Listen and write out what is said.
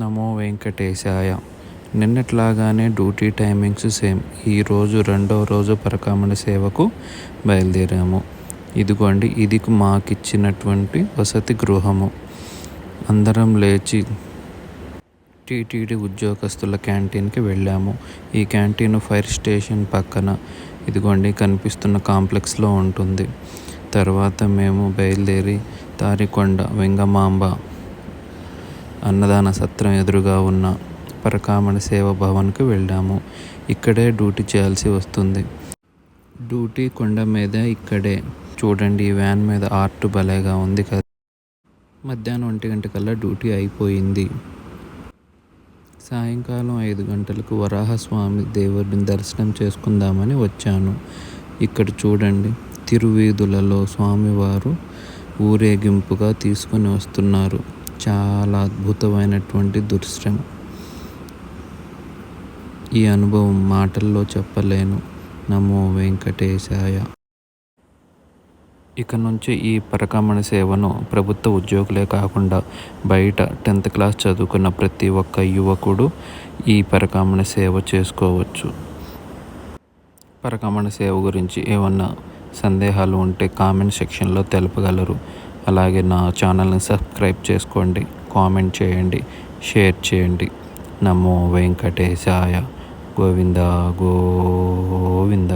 నమో వెంకటేశాయ. నిన్నట్లాగానే duty timings same. ఈరోజు రెండో రోజు పరకామణ సేవకు బయలుదేరాము. ఇదిగోండి ఇది మాకిచ్చినటువంటి వసతి గృహము. అందరం లేచి టీటీడీ ఉద్యోగస్తుల క్యాంటీన్కి వెళ్ళాము. ఈ క్యాంటీన్ ఫైర్ స్టేషన్ పక్కన ఇదిగోండి కనిపిస్తున్న కాంప్లెక్స్లో ఉంటుంది. తర్వాత మేము బయలుదేరి తారికొండ వెంగమాంబ అన్నదాన సత్రం ఎదురుగా ఉన్న పరకామణ సేవ భవన్కి వెళ్ళాము. ఇక్కడే డ్యూటీ చేయాల్సి వస్తుంది. డ్యూటీ కొండ మీద ఇక్కడే. చూడండి ఈ వ్యాన్ మీద ఆర్ట్ భలేగా ఉంది కదా. మధ్యాహ్నం ఒంటి గంటకల్లా డ్యూటీ అయిపోయింది. సాయంకాలం ఐదు గంటలకు వరాహస్వామి దేవుడిని దర్శనం చేసుకుందామని వచ్చాను. ఇక్కడ చూడండి తిరువీధులలో స్వామివారు ఊరేగింపుగా తీసుకొని వస్తున్నారు. చాలా అద్భుతమైనటువంటి దుర్శ్రమ ఈ అనుభవం మాటల్లో చెప్పలేను. నమో వెంకటేశాయ. ఇక నుంచి ఈ పరకమణ సేవను ప్రభుత్వ ఉద్యోగులే కాకుండా బయట టెన్త్ క్లాస్ చదువుకున్న ప్రతి ఒక్క యువకుడు ఈ పరకమణ సేవ చేసుకోవచ్చు. పరకమణ సేవ గురించి ఏమన్నా సందేహాలు ఉంటే కామెంట్ సెక్షన్లో తెలపగలరు. అలాగే నా ఛానల్ని సబ్స్క్రైబ్ చేసుకోండి కామెంట్ చేయండి షేర్ చేయండి. నమో వెంకటేశాయ గోవింద గోవింద.